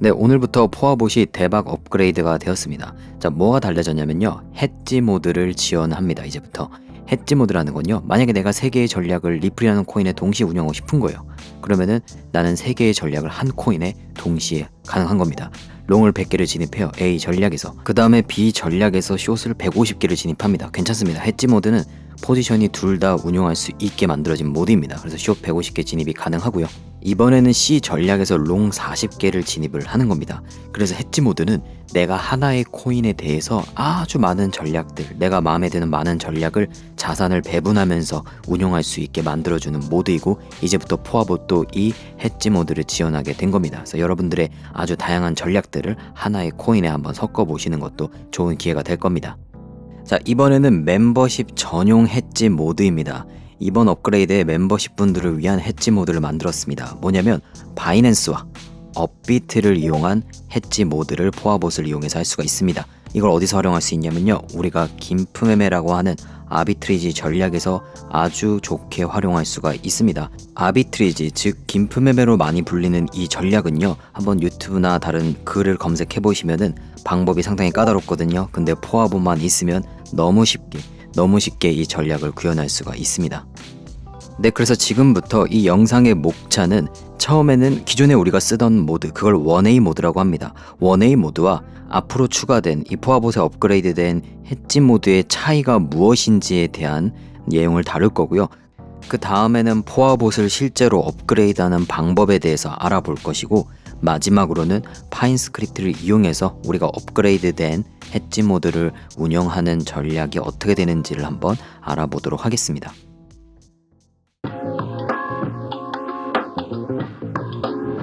네, 오늘부터 포화봇이 대박 업그레이드가 되었습니다. 자, 뭐가 달라졌냐면요. 해지 모드를 지원합니다. 이제부터. 해지 모드라는 건요. 만약에 내가 세 개의 전략을 리플이라는 코인에 동시에 운영하고 싶은 거예요. 그러면은 나는 세 개의 전략을 한 코인에 동시에 가능한 겁니다. 롱을 100개를 진입해요. A 전략에서. 그 다음에 B 전략에서 숏을 150개를 진입합니다. 괜찮습니다. 해지 모드는 포지션이 둘 다 운용할 수 있게 만들어진 모드입니다. 그래서 숏 150개 진입이 가능하고요. 이번에는 C 전략에서 롱 40개를 진입을 하는 겁니다. 그래서 해지 모드는 내가 하나의 코인에 대해서 아주 많은 전략들, 내가 마음에 드는 많은 전략을 자산을 배분하면서 운용할 수 있게 만들어주는 모드이고 이제부터 포화봇도 이 해지 모드를 지원하게 된 겁니다. 그래서 여러분들의 아주 다양한 전략들을 하나의 코인에 한번 섞어 보시는 것도 좋은 기회가 될 겁니다. 자, 이번에는 멤버십 전용 해지 모드입니다. 이번 업그레이드에 멤버십 분들을 위한 해지 모드를 만들었습니다. 뭐냐면 바이낸스와 업비트를 이용한 해지 모드를 포화봇을 이용해서 할 수가 있습니다. 이걸 어디서 활용할 수 있냐면요. 우리가 김프매매라고 하는 아비트리지 전략에서 아주 좋게 활용할 수가 있습니다. 아비트리지 즉 김프매매로 많이 불리는 이 전략은요. 한번 유튜브나 다른 글을 검색해 보시면은 방법이 상당히 까다롭거든요. 근데 포화봇만 있으면 너무 쉽게 너무 쉽게 이 전략을 구현할 수가 있습니다. 네, 그래서 지금부터 이 영상의 목차는 처음에는 기존에 우리가 쓰던 모드, 그걸 1A 모드라고 합니다. 1A 모드와 앞으로 추가된 이 포화봇에 업그레이드된 해지 모드의 차이가 무엇인지에 대한 내용을 다룰 거고요. 그 다음에는 포화봇을 실제로 업그레이드하는 방법에 대해서 알아볼 것이고 마지막으로는 파인 스크립트를 이용해서 우리가 업그레이드된 해지 모드를 운영하는 전략이 어떻게 되는지를 한번 알아보도록 하겠습니다.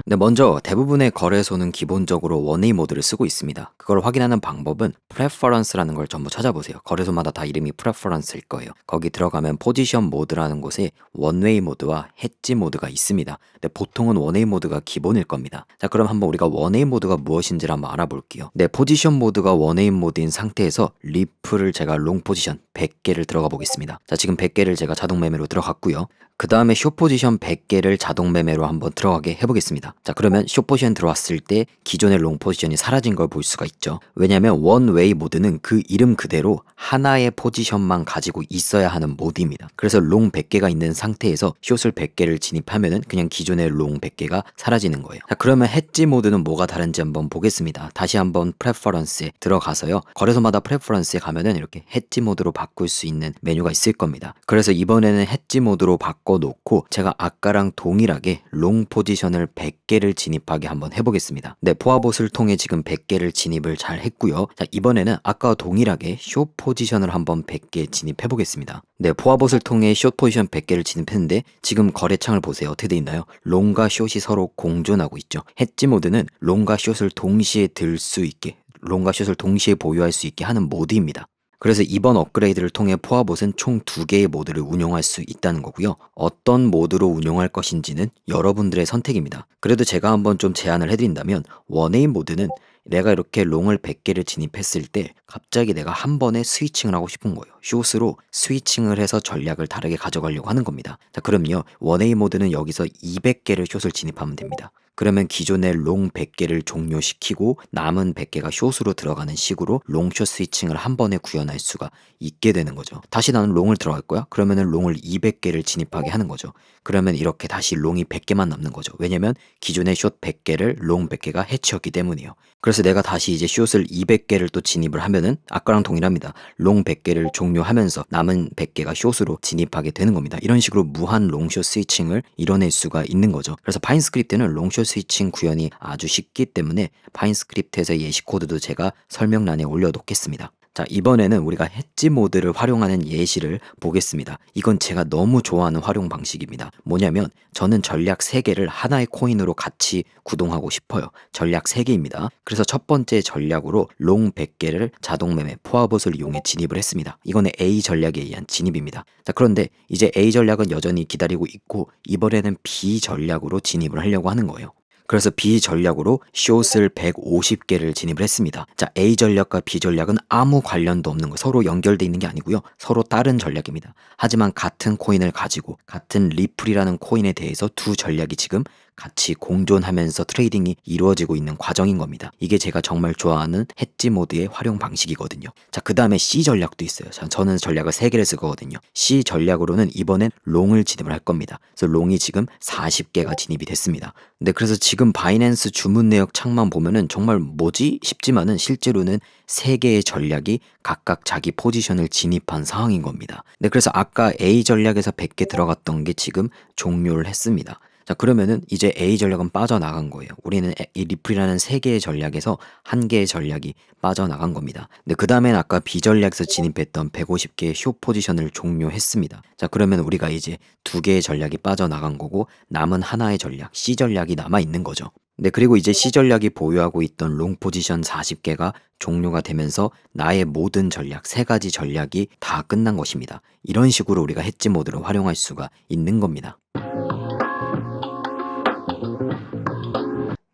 네, 먼저 대부분의 거래소는 기본적으로 원웨이 모드를 쓰고 있습니다. 그걸 확인하는 방법은 프레퍼런스라는 걸 전부 찾아보세요. 거래소마다 다 이름이 프레퍼런스일 거예요. 거기 들어가면 포지션 모드라는 곳에 원웨이 모드와 해지 모드가 있습니다. 근데 보통은 원웨이 모드가 기본일 겁니다. 자, 그럼 한번 우리가 원웨이 모드가 무엇인지를 한번 알아볼게요. 네, 포지션 모드가 원웨이 모드인 상태에서 리플을 제가 롱 포지션 100개를 들어가 보겠습니다. 자, 지금 100개를 제가 자동 매매로 들어갔고요. 그 다음에 쇼 포지션 100개를 자동 매매로 한번 들어가게 해보겠습니다. 자, 그러면 쇼 포지션 들어왔을 때 기존의 롱 포지션이 사라진 걸 볼 수가 있죠. 왜냐면 원웨이 모드는 그 이름 그대로 하나의 포지션만 가지고 있어야 하는 모드입니다. 그래서 롱 100개가 있는 상태에서 숏을 100개를 진입하면은 그냥 기존의 롱 100개가 사라지는 거예요. 자, 그러면 해지 모드는 뭐가 다른지 한번 보겠습니다. 다시 한번 프레퍼런스에 들어가서요. 거래소마다 프레퍼런스에 가면은 이렇게 해지 모드로 바꿀 수 있는 메뉴가 있을 겁니다. 그래서 이번에는 해지 모드로 바 꿔놓고 제가 아까랑 동일하게 롱 포지션을 100개를 진입하게 한번 해보겠습니다. 네, 포화봇을 통해 지금 100개를 진입을 잘 했고요. 자, 이번에는 아까와 동일하게 쇼 포지션을 한번 100개 진입해 보겠습니다. 네, 포화봇을 통해 숏 포지션 100개를 진입했는데 지금 거래창을 보세요. 어떻게 돼 있나요? 롱과 숏이 서로 공존하고 있죠. 해지 모드는 롱과 숏을 동시에 들 수 있게 롱과 숏을 동시에 보유할 수 있게 하는 모드입니다. 그래서 이번 업그레이드를 통해 포화봇은 총 두 개의 모드를 운용할 수 있다는 거고요. 어떤 모드로 운용할 것인지는 여러분들의 선택입니다. 그래도 제가 한번 좀 제안을 해드린다면 원웨이 모드는 내가 이렇게 롱을 100개를 진입했을 때 갑자기 내가 한 번에 스위칭을 하고 싶은 거예요. 숏으로 스위칭을 해서 전략을 다르게 가져가려고 하는 겁니다. 자, 그럼요. 원웨이 모드는 여기서 200개를 숏을 진입하면 됩니다. 그러면 기존의 롱 100개를 종료시키고 남은 100개가 숏으로 들어가는 식으로 롱숏 스위칭을 한 번에 구현할 수가 있게 되는 거죠. 다시 나는 롱을 들어갈 거야? 그러면은 롱을 200개를 진입하게 하는 거죠. 그러면 이렇게 다시 롱이 100개만 남는 거죠. 왜냐면 기존의 숏 100개를 롱 100개가 해치웠기 때문이에요. 그래서 내가 다시 이제 숏을 200개를 또 진입을 하면은 아까랑 동일합니다. 롱 100개를 종료하면서 남은 100개가 숏으로 진입하게 되는 겁니다. 이런 식으로 무한 롱숏 스위칭을 이뤄낼 수가 있는 거죠. 그래서 파인 스크립트는 롱숏 스위칭 구현이 아주 쉽기 때문에 파인 스크립트에서 예시 코드도 제가 설명란에 올려놓겠습니다. 자, 이번에는 우리가 해지 모드를 활용하는 예시를 보겠습니다. 이건 제가 너무 좋아하는 활용 방식입니다. 뭐냐면 저는 전략 3개를 하나의 코인으로 같이 구동하고 싶어요. 전략 3개입니다. 그래서 첫 번째 전략으로 롱 100개를 자동 매매 포화봇을 이용해 진입을 했습니다. 이거는 A 전략에 의한 진입입니다. 자, 그런데 이제 A 전략은 여전히 기다리고 있고 이번에는 B 전략으로 진입을 하려고 하는 거예요. 그래서 B 전략으로 숏을 150개를 진입을 했습니다. 자, A 전략과 B 전략은 아무 관련도 없는 거 서로 연결돼 있는 게 아니고요. 서로 다른 전략입니다. 하지만 같은 코인을 가지고 같은 리플이라는 코인에 대해서 두 전략이 지금 같이 공존하면서 트레이딩이 이루어지고 있는 과정인 겁니다. 이게 제가 정말 좋아하는 해지 모드의 활용 방식이거든요. 자, 그 다음에 C 전략도 있어요. 자, 저는 전략을 3개를 쓰거든요. C 전략으로는 이번엔 롱을 진입을 할 겁니다. 그래서 롱이 지금 40개가 진입이 됐습니다. 근데 그래서 지금 바이낸스 주문 내역 창만 보면은 정말 뭐지 싶지만은 실제로는 세 개의 전략이 각각 자기 포지션을 진입한 상황인 겁니다. 네, 그래서 아까 A 전략에서 100개 들어갔던 게 지금 종료를 했습니다. 자, 그러면은 이제 A 전략은 빠져나간 거예요. 우리는 에- 이 리플이라는 세 개의 전략에서 한 개의 전략이 빠져나간 겁니다. 근데 그 다음엔 아까 B 전략에서 진입했던 150개의 쇼 포지션을 종료했습니다. 자, 그러면 우리가 이제 두 개의 전략이 빠져나간 거고 남은 하나의 전략, C 전략이 남아 있는 거죠. 네, 그리고 이제 C 전략이 보유하고 있던 롱 포지션 40개가 종료가 되면서 나의 모든 전략, 세 가지 전략이 다 끝난 것입니다. 이런 식으로 우리가 해지 모드를 활용할 수가 있는 겁니다.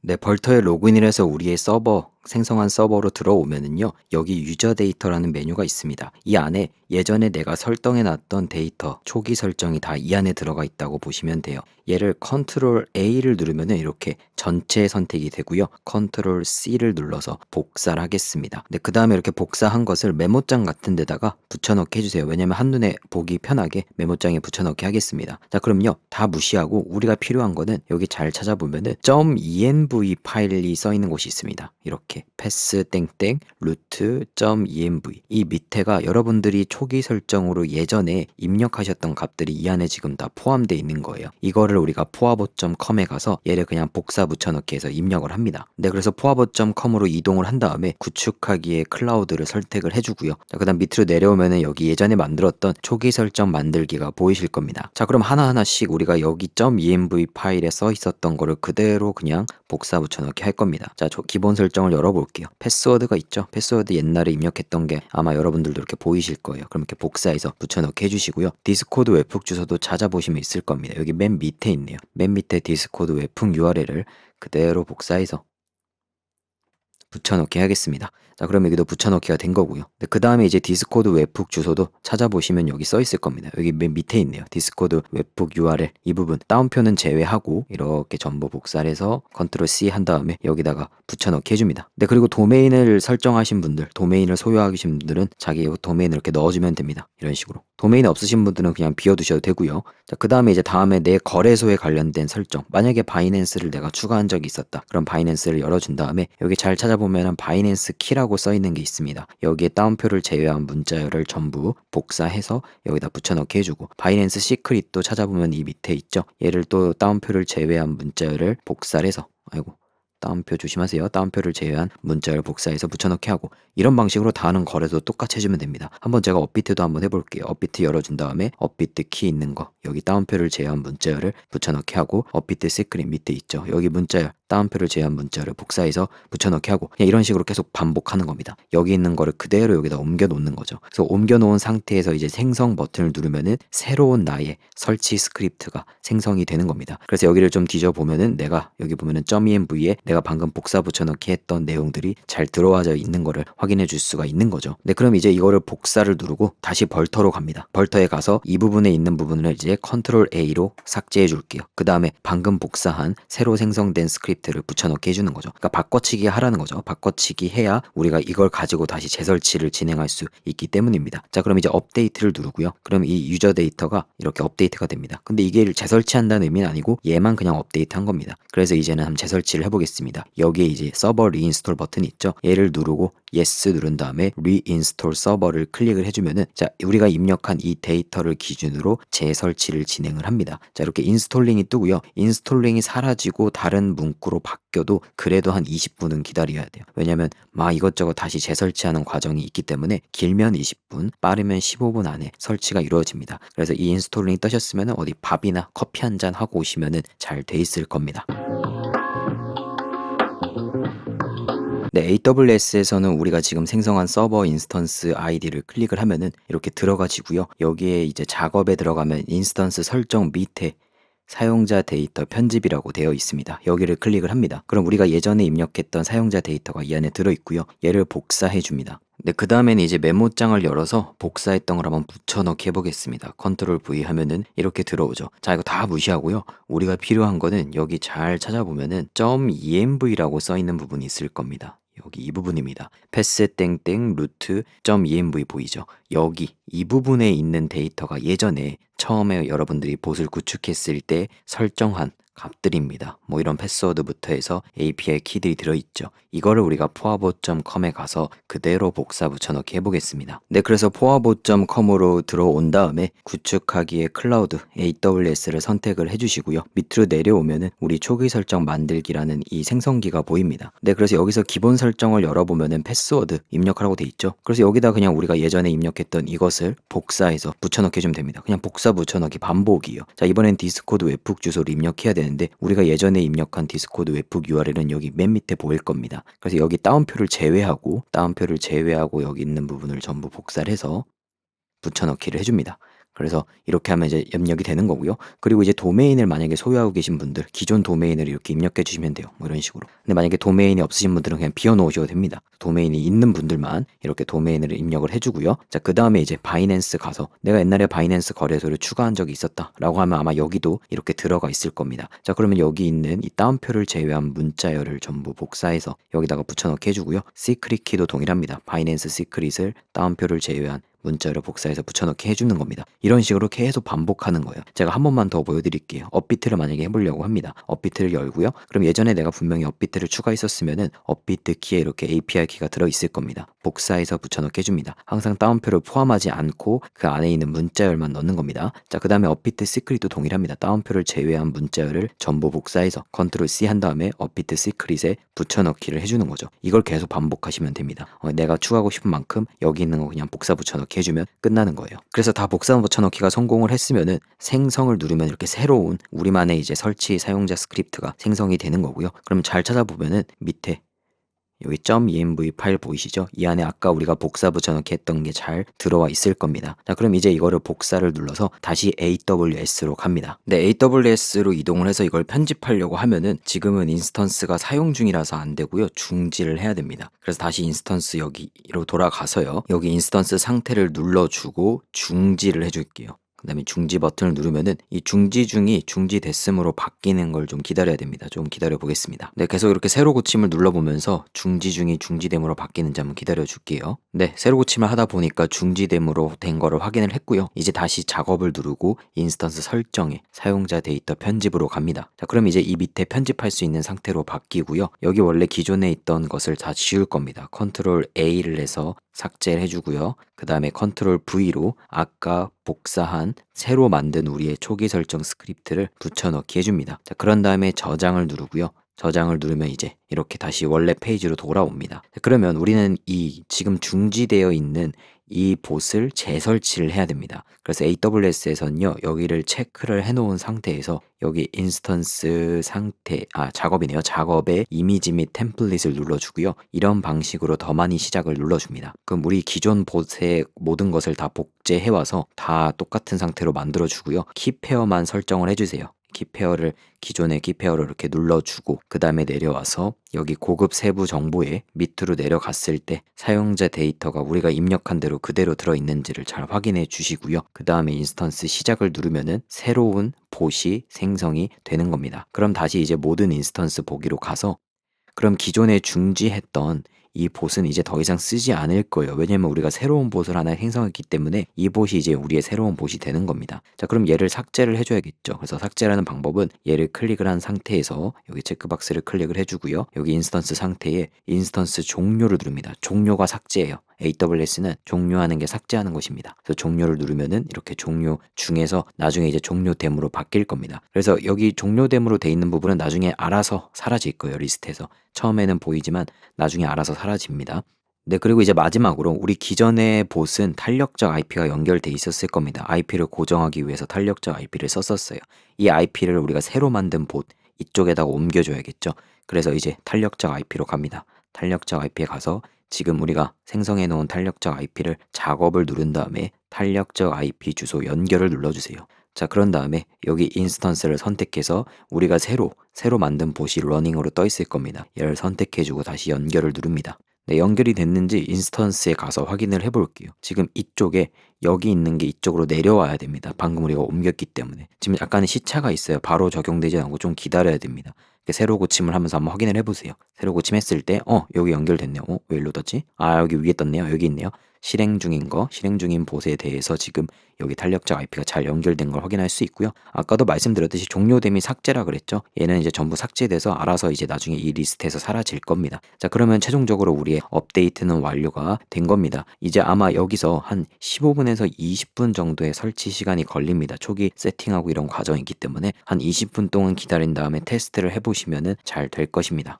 네, 벌터에 로그인을 해서 우리의 서버, 생성한 서버로 들어오면은요, 여기 유저 데이터라는 메뉴가 있습니다. 이 안에 예전에 내가 설정해 놨던 데이터, 초기 설정이 다 이 안에 들어가 있다고 보시면 돼요. 얘를 컨트롤 A를 누르면은 이렇게 전체 선택이 되고요. 컨트롤 C를 눌러서 복사를 하겠습니다. 네, 그 다음에 이렇게 복사한 것을 메모장 같은 데다가 붙여넣기 해주세요. 왜냐면 한눈에 보기 편하게 메모장에 붙여넣기 하겠습니다. 자, 그럼요. 다 무시하고 우리가 필요한 거는 여기 잘 찾아보면은 .env 파일이 써 있는 곳이 있습니다. 이렇게 패스 땡땡 루트 .env 이 밑에가 여러분들이 초기 설정으로 예전에 입력하셨던 값들이 이 안에 지금 다 포함되어 있는 거예요. 이거를 우리가 포화보.com에 가서 얘를 그냥 복사 붙여넣기 해서 입력을 합니다. 네, 그래서 포화보.com으로 이동을 한 다음에 구축하기에 클라우드를 선택을 해주고요. 자, 그 다음 밑으로 내려오면은 여기 예전에 만들었던 초기 설정 만들기가 보이실 겁니다. 자, 그럼 하나하나씩 우리가 여기 .env 파일에 써 있었던 거를 그대로 그냥 복사 붙여넣기 할 겁니다. 자, 저 기본 설정을 열어볼게요. 패스워드가 있죠. 패스워드 옛날에 입력했던 게 아마 여러분들도 이렇게 보이실 거예요. 그럼 이렇게 복사해서 붙여넣기 해주시고요. 디스코드 웹북 주소도 찾아보시면 있을 겁니다. 여기 맨 밑에 있네요. 맨 밑에 디스코드 웹북 URL을 그대로 복사해서 붙여넣기 하겠습니다. 자, 그럼 여기도 붙여넣기가 된 거고요. 그 다음에 이제 디스코드 웹북 주소도 찾아보시면 여기 써 있을 겁니다. 여기 맨 밑에 있네요. 디스코드 웹북 URL 이 부분 다운표는 제외하고 이렇게 전부 복사를 해서 컨트롤 C 한 다음에 여기다가 붙여넣기 해줍니다. 네, 그리고 도메인을 설정하신 분들, 도메인을 소유하신 분들은 자기 도메인을 이렇게 넣어주면 됩니다. 이런 식으로. 도메인 없으신 분들은 그냥 비워두셔도 되고요. 자, 그 다음에 이제 다음에 내 거래소에 관련된 설정. 만약에 바이낸스를 내가 추가한 적이 있었다. 그럼 바이낸스를 열어준 다음에 여기 잘 찾아보 면 바이낸스 키라고 써 있는 게 있습니다. 여기에 따옴표를 제외한 문자열을 전부 복사해서 여기다 붙여넣기 해주고 바이낸스 시크릿도 찾아보면 이 밑에 있죠. 얘를 또 따옴표를 제외한 문자열을 복사를 해서 아이고 따옴표 조심하세요. 따옴표를 제외한 문자를 복사해서 붙여넣기 하고 이런 방식으로 다 하는 거래도 똑같이 해주면 됩니다. 한번 제가 업비트도 한번 해볼게요. 업비트 열어준 다음에 업비트 키 있는 거 여기 따옴표를 제외한 문자열을 붙여넣기 하고 업비트 시크릿 밑에 있죠. 여기 문자열 따옴표를 제외한 문자를 복사해서 붙여넣기 하고 이런 식으로 계속 반복하는 겁니다. 여기 있는 거를 그대로 여기다 옮겨 놓는 거죠. 그래서 옮겨 놓은 상태에서 이제 생성 버튼을 누르면은 새로운 나의 설치 스크립트가 생성이 되는 겁니다. 그래서 여기를 좀 뒤져 보면은 내가 여기 보면은 .env에 내가 방금 복사 붙여넣기 했던 내용들이 잘 들어와져 있는 거를 확인해 줄 수가 있는 거죠. 네, 그럼 이제 이거를 복사를 누르고 다시 벌터로 갑니다. 벌터에 가서 이 부분에 있는 부분을 이제 컨트롤 A로 삭제해 줄게요. 그 다음에 방금 복사한 새로 생성된 스크립트 를 붙여넣기 해주는 거죠. 그러니까 바꿔치기 하라는 거죠. 바꿔치기 해야 우리가 이걸 가지고 다시 재설치를 진행할 수 있기 때문입니다. 자, 그럼 이제 업데이트를 누르고요. 그럼 이 유저 데이터가 이렇게 업데이트가 됩니다. 근데 이게 재설치한다는 의미는 아니고 얘만 그냥 업데이트 한 겁니다. 그래서 이제는 한번 재설치를 해보겠습니다. 여기에 이제 서버 리인스톨 버튼 있죠. 얘를 누르고 yes 누른 다음에 reinstall 서버를 클릭을 해주면은 자 우리가 입력한 이 데이터를 기준으로 재설치를 진행을 합니다. 자 이렇게 인스톨링이 뜨고요. 인스톨링이 사라지고 다른 문구로 바뀌어도 그래도 한 20분은 기다려야 돼요. 왜냐면 막 이것저것 다시 재설치하는 과정이 있기 때문에 길면 20분, 빠르면 15분 안에 설치가 이루어집니다. 그래서 이 인스톨링이 뜨셨으면 어디 밥이나 커피 한 잔 하고 오시면은 잘 돼 있을 겁니다. 네, AWS에서는 우리가 지금 생성한 서버 인스턴스 아이디를 클릭을 하면은 이렇게 들어가지고요. 여기에 이제 작업에 들어가면 인스턴스 설정 밑에 사용자 데이터 편집이라고 되어 있습니다. 여기를 클릭을 합니다. 그럼 우리가 예전에 입력했던 사용자 데이터가 이 안에 들어 있고요. 얘를 복사해 줍니다. 네, 그 다음에는 이제 메모장을 열어서 복사했던 걸 한번 붙여넣기 해보겠습니다. 컨트롤 V 하면은 이렇게 들어오죠. 자, 이거 다 무시하고요. 우리가 필요한 거는 여기 잘 찾아보면은 .env라고 써 있는 부분이 있을 겁니다. 여기 이 부분입니다. 패스 땡땡 루트 .env 보이죠? 여기 이 부분에 있는 데이터가 예전에 처음에 여러분들이 봇을 구축했을 때 설정한 값들입니다. 뭐 이런 패스워드부터 해서 API 키들이 들어있죠. 이거를 우리가 포화보.com에 가서 그대로 복사 붙여넣기 해보겠습니다. 네, 그래서 포화보.com으로 들어온 다음에 구축하기에 클라우드 AWS를 선택을 해주시고요. 밑으로 내려오면은 우리 초기 설정 만들기라는 이 생성기가 보입니다. 네, 그래서 여기서 기본 설정을 열어보면은 패스워드 입력하라고 돼 있죠. 그래서 여기다 그냥 우리가 예전에 입력 했던 이것을 복사해서 붙여넣기 해주면 됩니다. 그냥 복사 붙여넣기 반복이요. 자, 이번엔 디스코드 웹북 주소를 입력해야 되는데 우리가 예전에 입력한 디스코드 웹북 URL은 여기 맨 밑에 보일 겁니다. 그래서 여기 따옴표를 제외하고 따옴표를 제외하고 여기 있는 부분을 전부 복사를 해서 붙여넣기를 해줍니다. 그래서 이렇게 하면 이제 입력이 되는 거고요. 그리고 이제 도메인을 만약에 소유하고 계신 분들 기존 도메인을 이렇게 입력해 주시면 돼요. 뭐 이런 식으로. 근데 만약에 도메인이 없으신 분들은 그냥 비워 놓으셔도 됩니다. 도메인이 있는 분들만 이렇게 도메인을 입력을 해주고요. 자, 그 다음에 이제 바이낸스 가서 내가 옛날에 바이낸스 거래소를 추가한 적이 있었다라고 하면 아마 여기도 이렇게 들어가 있을 겁니다. 자, 그러면 여기 있는 이 따옴표를 제외한 문자열을 전부 복사해서 여기다가 붙여넣기 해주고요. 시크릿 키도 동일합니다. 바이낸스 시크릿을 따옴표를 제외한 문자를 복사해서 붙여넣기 해주는 겁니다. 이런 식으로 계속 반복하는 거예요. 제가 한 번만 더 보여드릴게요. 업비트를 만약에 해보려고 합니다. 업비트를 열고요. 그럼 예전에 내가 분명히 업비트를 추가했었으면은 업비트 키에 이렇게 API 키가 들어있을 겁니다. 복사해서 붙여넣기 해줍니다. 항상 따옴표를 포함하지 않고 그 안에 있는 문자열만 넣는 겁니다. 자, 그 다음에 업비트 시크릿도 동일합니다. 따옴표를 제외한 문자열을 전부 복사해서 컨트롤 C 한 다음에 업비트 시크릿에 붙여넣기를 해주는 거죠. 이걸 계속 반복하시면 됩니다. 어, 내가 추가하고 싶은 만큼 여기 있는 거 그냥 복사 붙여넣기 해주면 끝나는 거예요. 그래서 다 복사 붙여넣기가 성공을 했으면은 생성을 누르면 이렇게 새로운 우리만의 이제 설치 사용자 스크립트가 생성이 되는 거고요. 그럼 잘 찾아보면은 밑에 여기 .env 파일 보이시죠? 이 안에 아까 우리가 복사 붙여넣기 했던 게 잘 들어와 있을 겁니다. 자, 그럼 이제 이거를 복사를 눌러서 다시 AWS로 갑니다. 네, AWS로 이동을 해서 이걸 편집하려고 하면은 지금은 인스턴스가 사용 중이라서 안 되고요. 중지를 해야 됩니다. 그래서 다시 인스턴스 여기로 돌아가서요. 여기 인스턴스 상태를 눌러주고 중지를 해줄게요. 그 다음에 중지 버튼을 누르면은 이 중지 중이 중지 됐음으로 바뀌는 걸 좀 기다려야 됩니다. 좀 기다려 보겠습니다. 네, 계속 이렇게 새로 고침을 눌러보면서 중지 중이 중지됨으로 바뀌는지 한번 기다려 줄게요. 네, 새로 고침을 하다 보니까 중지됨으로 된 거를 확인을 했고요. 이제 다시 작업을 누르고 인스턴스 설정에 사용자 데이터 편집으로 갑니다. 자, 그럼 이제 이 밑에 편집할 수 있는 상태로 바뀌고요. 여기 원래 기존에 있던 것을 다 지울 겁니다. 컨트롤 A를 해서 삭제를 해주고요. 그 다음에 컨트롤 V로 아까 복사한 새로 만든 우리의 초기 설정 스크립트를 붙여넣기 해줍니다. 자, 그런 다음에 저장을 누르고요. 저장을 누르면 이제 이렇게 다시 원래 페이지로 돌아옵니다. 자, 그러면 우리는 이 지금 중지되어 있는 이 봇을 재설치를 해야 됩니다. 그래서 AWS에서는요, 여기를 체크를 해놓은 상태에서 여기 인스턴스 상태, 아, 작업이네요. 작업에 이미지 및 템플릿을 눌러주고요. 이런 방식으로 더 많이 시작을 눌러줍니다. 그럼 우리 기존 봇의 모든 것을 다 복제해와서 다 똑같은 상태로 만들어주고요. 키페어만 설정을 해주세요. 키페어를 기존의 키페어를 이렇게 눌러주고 그 다음에 내려와서 여기 고급 세부 정보에 밑으로 내려갔을 때 사용자 데이터가 우리가 입력한 대로 그대로 들어있는지를 잘 확인해 주시고요. 그 다음에 인스턴스 시작을 누르면은 새로운 봇이 생성이 되는 겁니다. 그럼 다시 이제 모든 인스턴스 보기로 가서 그럼 기존에 중지했던 이 봇은 이제 더 이상 쓰지 않을 거예요. 왜냐면 우리가 새로운 봇을 하나 생성했기 때문에 이 봇이 이제 우리의 새로운 봇이 되는 겁니다. 자, 그럼 얘를 삭제를 해줘야겠죠. 그래서 삭제라는 방법은 얘를 클릭을 한 상태에서 여기 체크박스를 클릭을 해주고요. 여기 인스턴스 상태에 인스턴스 종료를 누릅니다. 종료가 삭제예요. AWS는 종료하는 게 삭제하는 것입니다. 그래서 종료를 누르면은 이렇게 종료 중에서 나중에 이제 종료됨으로 바뀔 겁니다. 그래서 여기 종료됨으로 돼 있는 부분은 나중에 알아서 사라질 거예요. 리스트에서. 처음에는 보이지만 나중에 알아서 사라집니다. 네, 그리고 이제 마지막으로 우리 기존의 봇은 탄력적 IP가 연결돼 있었을 겁니다. IP를 고정하기 위해서 탄력적 IP를 썼었어요. 이 IP를 우리가 새로 만든 봇 이쪽에다가 옮겨줘야겠죠. 그래서 이제 탄력적 IP로 갑니다. 탄력적 IP에 가서 지금 우리가 생성해 놓은 탄력적 IP를 작업을 누른 다음에 탄력적 IP 주소 연결을 눌러주세요. 자, 그런 다음에 여기 인스턴스를 선택해서 우리가 새로, 새로 만든 봇이 러닝으로 떠 있을 겁니다. 얘를 선택해주고 다시 연결을 누릅니다. 네, 연결이 됐는지 인스턴스에 가서 확인을 해볼게요. 지금 이쪽에 여기 있는 게 이쪽으로 내려와야 됩니다. 방금 우리가 옮겼기 때문에. 지금 약간의 시차가 있어요. 바로 적용되지 않고 좀 기다려야 됩니다. 새로 고침을 하면서 한번 확인을 해보세요. 새로 고침했을 때, 어, 여기 연결됐네요. 어, 왜 떴지? 아, 여기 위에 떴네요. 여기 있네요. 실행 중인 거, 실행 중인 봇에 대해서 지금 여기 탄력적 IP가 잘 연결된 걸 확인할 수 있고요. 아까도 말씀드렸듯이 종료됨이 삭제라 그랬죠. 얘는 이제 전부 삭제돼서 알아서 이제 나중에 이 리스트에서 사라질 겁니다. 자, 그러면 최종적으로 우리의 업데이트는 완료가 된 겁니다. 이제 아마 여기서 한 15분에서 20분 정도의 설치 시간이 걸립니다. 초기 세팅하고 이런 과정이기 때문에 한 20분 동안 기다린 다음에 테스트를 해보시면 잘 될 것입니다.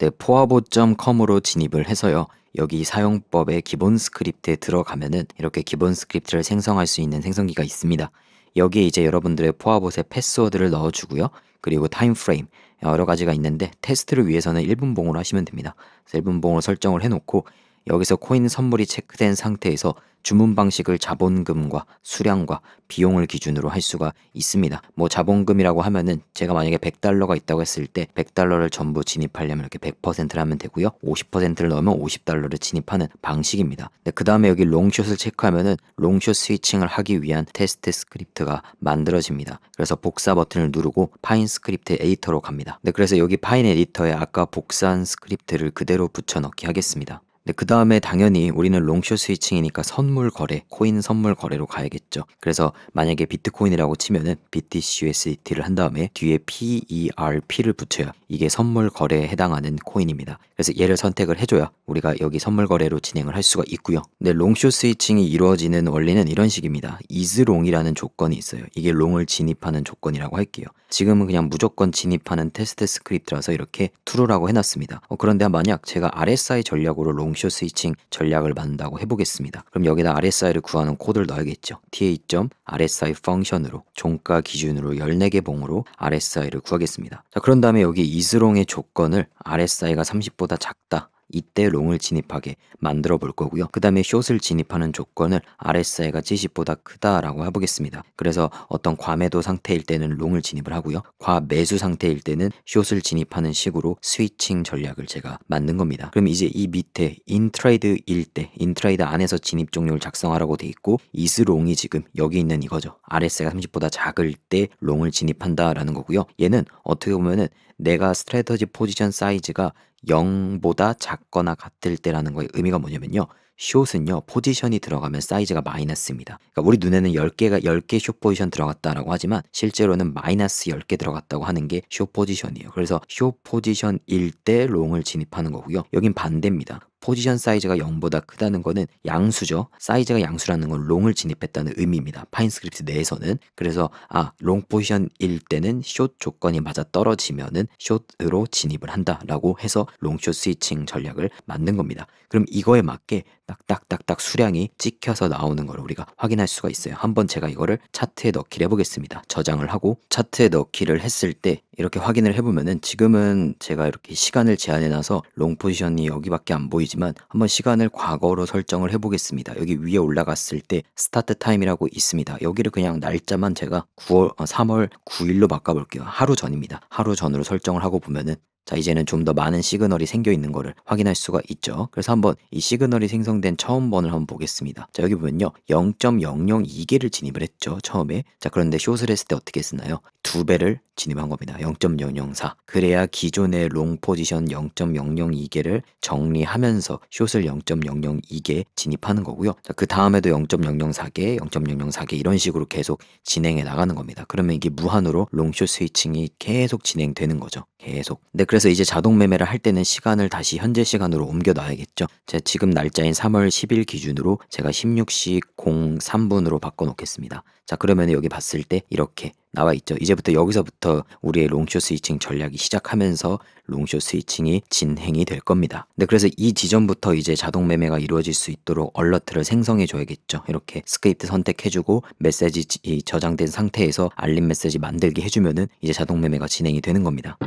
네, 포화보.com으로 진입을 해서요. 여기 사용법의 기본 스크립트에 들어가면은 이렇게 기본 스크립트를 생성할 수 있는 생성기가 있습니다. 여기에 이제 여러분들의 포화봇의 패스워드를 넣어주고요. 그리고 타임프레임 여러 가지가 있는데 테스트를 위해서는 1분 봉으로 하시면 됩니다. 1분 봉으로 설정을 해놓고 여기서 코인 선물이 체크된 상태에서 주문 방식을 자본금과 수량과 비용을 기준으로 할 수가 있습니다. 뭐 자본금이라고 하면은 제가 만약에 100달러가 있다고 했을 때 100달러를 전부 진입하려면 이렇게 100%를 하면 되고요. 50%를 넣으면 50달러를 진입하는 방식입니다. 네, 그 다음에 여기 롱숏을 체크하면은 롱숏 스위칭을 하기 위한 테스트 스크립트가 만들어집니다. 그래서 복사 버튼을 누르고 파인 스크립트 에디터로 갑니다. 네, 그래서 여기 파인 에디터에 아까 복사한 스크립트를 그대로 붙여 넣기 하겠습니다. 네, 그 다음에 당연히 우리는 롱숏 스위칭이니까 선물 거래, 코인 선물 거래로 가야겠죠. 그래서 만약에 비트코인이라고 치면은 BTC-USDT를 한 다음에 뒤에 PERP를 붙여요. 이게 선물 거래에 해당하는 코인입니다. 그래서 얘를 선택을 해줘야 우리가 여기 선물 거래로 진행을 할 수가 있고요. 네, 롱숏 스위칭이 이루어지는 원리는 이런 식입니다. 이즈롱이라는 조건이 있어요. 이게 롱을 진입하는 조건이라고 할게요. 지금은 그냥 무조건 진입하는 테스트 스크립트라서 이렇게 true라고 해놨습니다. 어, 그런데 만약 제가 RSI 전략으로 롱숏 스위칭 전략을 만든다고 해보겠습니다. 그럼 여기다 RSI를 구하는 코드를 넣어야겠죠. TA.RSI 펑션으로 종가 기준으로 14개 봉으로 RSI를 구하겠습니다. 자, 그런 다음에 여기 이즈롱의 조건을 RSI가 30보다 작다. 이때 롱을 진입하게 만들어 볼 거고요. 그 다음에 숏을 진입하는 조건을 RSI가 70보다 크다라고 해보겠습니다. 그래서 어떤 과매도 상태일 때는 롱을 진입을 하고요. 과매수 상태일 때는 숏을 진입하는 식으로 스위칭 전략을 제가 만든 겁니다. 그럼 이제 이 밑에 인트레이드일 때, 인트레이드 안에서 진입 종료를 작성하라고 돼 있고 이스 롱이 지금 여기 있는 이거죠. RSI가 30보다 작을 때 롱을 진입한다라는 거고요. 얘는 어떻게 보면은 내가 스트레터지 포지션 사이즈가 0보다 작거나 같을 때라는 거의 의미가 뭐냐면요. 숏은요, 포지션이 들어가면 사이즈가 마이너스입니다. 그러니까 우리 눈에는 10개가 10개 숏 포지션 들어갔다라고 하지만 실제로는 마이너스 10개 들어갔다고 하는 게 숏 포지션이에요. 그래서 숏 포지션일 때 롱을 진입하는 거고요. 여긴 반대입니다. 포지션 사이즈가 0보다 크다는 거는 양수죠. 사이즈가 양수라는 건 롱을 진입했다는 의미입니다. 파인 스크립트 내에서는. 그래서 아, 롱 포지션일 때는 숏 조건이 맞아 떨어지면은 숏으로 진입을 한다라고 해서 롱숏 스위칭 전략을 만든 겁니다. 그럼 이거에 맞게 딱딱딱딱 수량이 찍혀서 나오는 걸 우리가 확인할 수가 있어요. 한번 제가 이거를 차트에 넣기를 해보겠습니다. 저장을 하고 차트에 넣기를 했을 때 이렇게 확인을 해보면은 지금은 제가 이렇게 시간을 제한해놔서 롱 포지션이 여기밖에 안 보이 지만 한번 시간을 과거로 설정을 해보겠습니다. 여기 위에 올라갔을 때 스타트 타임이라고 있습니다. 여기를 그냥 날짜만 제가 9월, 3월 9일로 바꿔볼게요. 하루 전입니다. 하루 전으로 설정을 하고 보면은 자, 이제는 좀 더 많은 시그널이 생겨 있는 거를 확인할 수가 있죠. 그래서 한번 이 시그널이 생성된 처음 번을 한번 보겠습니다. 자, 여기 보면요. 0.002개를 진입을 했죠. 처음에. 자, 그런데 숏을 했을 때 어떻게 쓰나요? 두 배를 진입한 겁니다. 0.004. 그래야 기존의 롱 포지션 0.002개를 정리하면서 숏을 0.002개 진입하는 거고요. 자, 그 다음에도 0.004개, 0.004개 이런 식으로 계속 진행해 나가는 겁니다. 그러면 이게 무한으로 롱숏 스위칭이 계속 진행되는 거죠. 계속. 네, 그래서 이제 자동 매매를 할 때는 시간을 다시 현재 시간으로 옮겨 놔야겠죠. 제 지금 날짜인 3월 10일 기준으로 제가 16시 03분으로 바꿔 놓겠습니다. 자, 그러면 여기 봤을 때 이렇게 나와 있죠. 이제부터 여기서부터 우리의 롱숏 스위칭 전략이 시작하면서 롱숏 스위칭이 진행이 될 겁니다. 네, 그래서 이 지점부터 이제 자동 매매가 이루어질 수 있도록 얼러트를 생성해 줘야겠죠. 이렇게 스크립트 선택해주고 메시지 저장된 상태에서 알림 메시지 만들게 해주면은 이제 자동 매매가 진행이 되는 겁니다.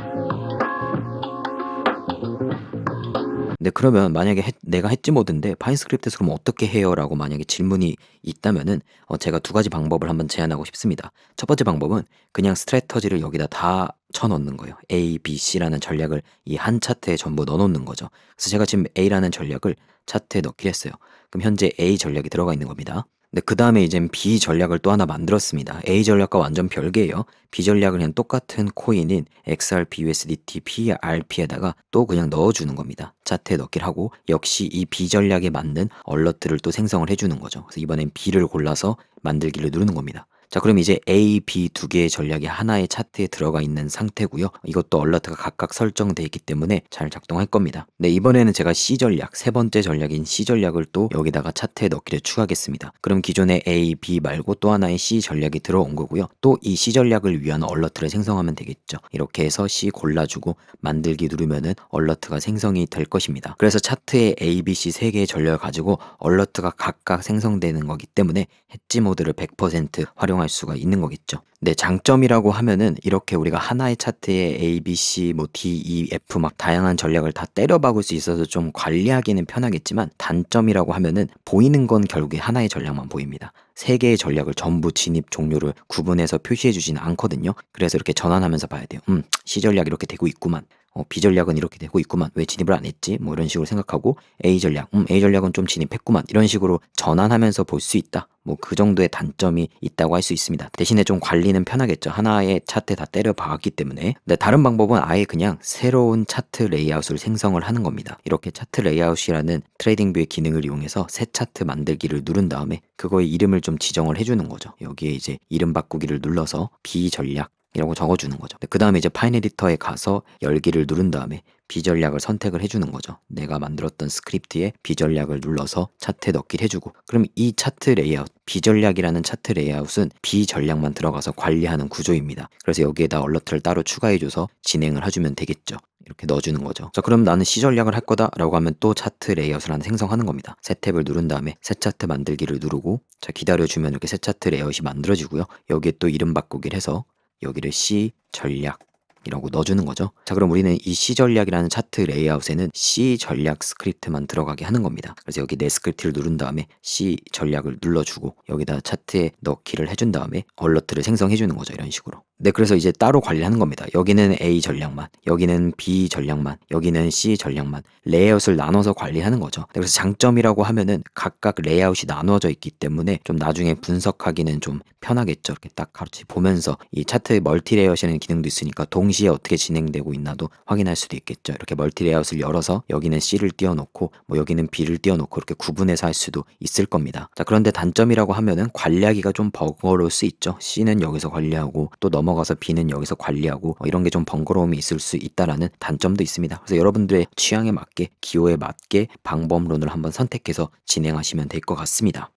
네, 그러면 만약에 했- 내가 했지 모드인데 파인 스크립트에서 그럼 어떻게 해요? 라고 만약에 질문이 있다면은 어, 제가 두 가지 방법을 한번 제안하고 싶습니다. 첫 번째 방법은 그냥 스트래터지를 여기다 다 쳐 넣는 거예요. A, B, C라는 전략을 이한 차트에 전부 넣어 놓는 거죠. 그래서 제가 지금 A라는 전략을 차트에 넣기로 했어요. 그럼 현재 A 전략이 들어가 있는 겁니다. 근데 그 다음에 이제 B 전략을 또 하나 만들었습니다. A 전략과 완전 별개예요. B 전략을 그냥 똑같은 코인인 XRP, USDT, PRP에다가 또 그냥 넣어주는 겁니다. 차트에 넣기를 하고 역시 이 B 전략에 맞는 얼러트를 또 생성을 해주는 거죠. 그래서 이번엔 B를 골라서 만들기를 누르는 겁니다. 자, 그럼 이제 A, B 두 개의 전략이 하나의 차트에 들어가 있는 상태고요. 이것도 얼러트가 각각 설정돼 있기 때문에 잘 작동할 겁니다. 네, 이번에는 제가 C 전략, 세 번째 전략인 C 전략을 또 여기다가 차트에 넣기를 추가하겠습니다. 그럼 기존의 A, B 말고 또 하나의 C 전략이 들어온 거고요. 또 이 C 전략을 위한 얼러트를 생성하면 되겠죠. 이렇게 해서 C 골라주고 만들기 누르면은 얼러트가 생성이 될 것입니다. 그래서 차트에 A, B, C 세 개의 전략을 가지고 얼러트가 각각 생성되는 거기 때문에 해지 모드를 100% 활용할 수가 있는 거겠죠. 네, 장점이라고 하면은 이렇게 우리가 하나의 차트에 A, B, C, 뭐 D, E, F 막 다양한 전략을 다 때려 박을 수 있어서 좀 관리하기는 편하겠지만 단점이라고 하면은 보이는 건 결국에 하나의 전략만 보입니다. 세 개의 전략을 전부 진입 종료를 구분해서 표시해 주지는 않거든요. 그래서 이렇게 전환하면서 봐야 돼요. 음, C 전략 이렇게 되고 있구만. 어, B 전략은 이렇게 되고 있구만. 왜 진입을 안 했지? 뭐 이런 식으로 생각하고 A 전략, 음, A 전략은 좀 진입했구만. 이런 식으로 전환하면서 볼 수 있다. 뭐 그 정도의 단점이 있다고 할 수 있습니다. 대신에 좀 관리는 편하겠죠. 하나의 차트에 다 때려 박았기 때문에. 근데 다른 방법은 아예 그냥 새로운 차트 레이아웃을 생성을 하는 겁니다. 이렇게 차트 레이아웃이라는 트레이딩 뷰의 기능을 이용해서 새 차트 만들기를 누른 다음에 그거의 이름을 좀 지정을 해주는 거죠. 여기에 이제 이름 바꾸기를 눌러서 B 전략 이라고 적어주는 거죠. 그 다음에 이제 파인 에디터에 가서 열기를 누른 다음에 비전략을 선택을 해주는 거죠. 내가 만들었던 스크립트에 비전략을 눌러서 차트에 넣기를 해주고 그럼 이 차트 레이아웃, 비전략이라는 차트 레이아웃은 비전략만 들어가서 관리하는 구조입니다. 그래서 여기에다 얼러트를 따로 추가해줘서 진행을 해주면 되겠죠. 이렇게 넣어주는 거죠. 자, 그럼 나는 C 전략을 할 거다라고 하면 또 차트 레이아웃을 하나 생성하는 겁니다. 새 탭을 누른 다음에 새 차트 만들기를 누르고 자 기다려주면 이렇게 새 차트 레이아웃이 만들어지고요. 여기에 또 이름 바꾸기를 해서 여기를 C 전략 이라고 넣어주는 거죠. 자, 그럼 우리는 이 C 전략이라는 차트 레이아웃에는 C 전략 스크립트만 들어가게 하는 겁니다. 그래서 여기 내 스크립트를 누른 다음에 C 전략을 눌러주고 여기다 차트에 넣기를 해준 다음에 얼러트를 생성해 주는 거죠. 이런 식으로. 네, 그래서 이제 따로 관리하는 겁니다. 여기는 A 전략만, 여기는 B 전략만, 여기는 C 전략만 레이아웃을 나눠서 관리하는 거죠. 네, 그래서 장점이라고 하면은 각각 레이아웃이 나누어져 있기 때문에 좀 나중에 분석하기는 좀 편하겠죠. 이렇게 딱 같이 보면서 이 차트 멀티 레이아웃이라는 기능도 있으니까 동시에 어떻게 진행되고 있나도 확인할 수도 있겠죠. 이렇게 멀티 레이아웃을 열어서 여기는 C를 띄워놓고 뭐 여기는 B를 띄워놓고 이렇게 구분해서 할 수도 있을 겁니다. 자, 그런데 단점이라고 하면은 관리하기가 좀 번거로울 수 있죠. C는 여기서 관리하고 또 넘어가서 B는 여기서 관리하고 어, 이런 게 좀 번거로움이 있을 수 있다라는 단점도 있습니다. 그래서 여러분들의 취향에 맞게 기호에 맞게 방법론을 한번 선택해서 진행하시면 될 것 같습니다.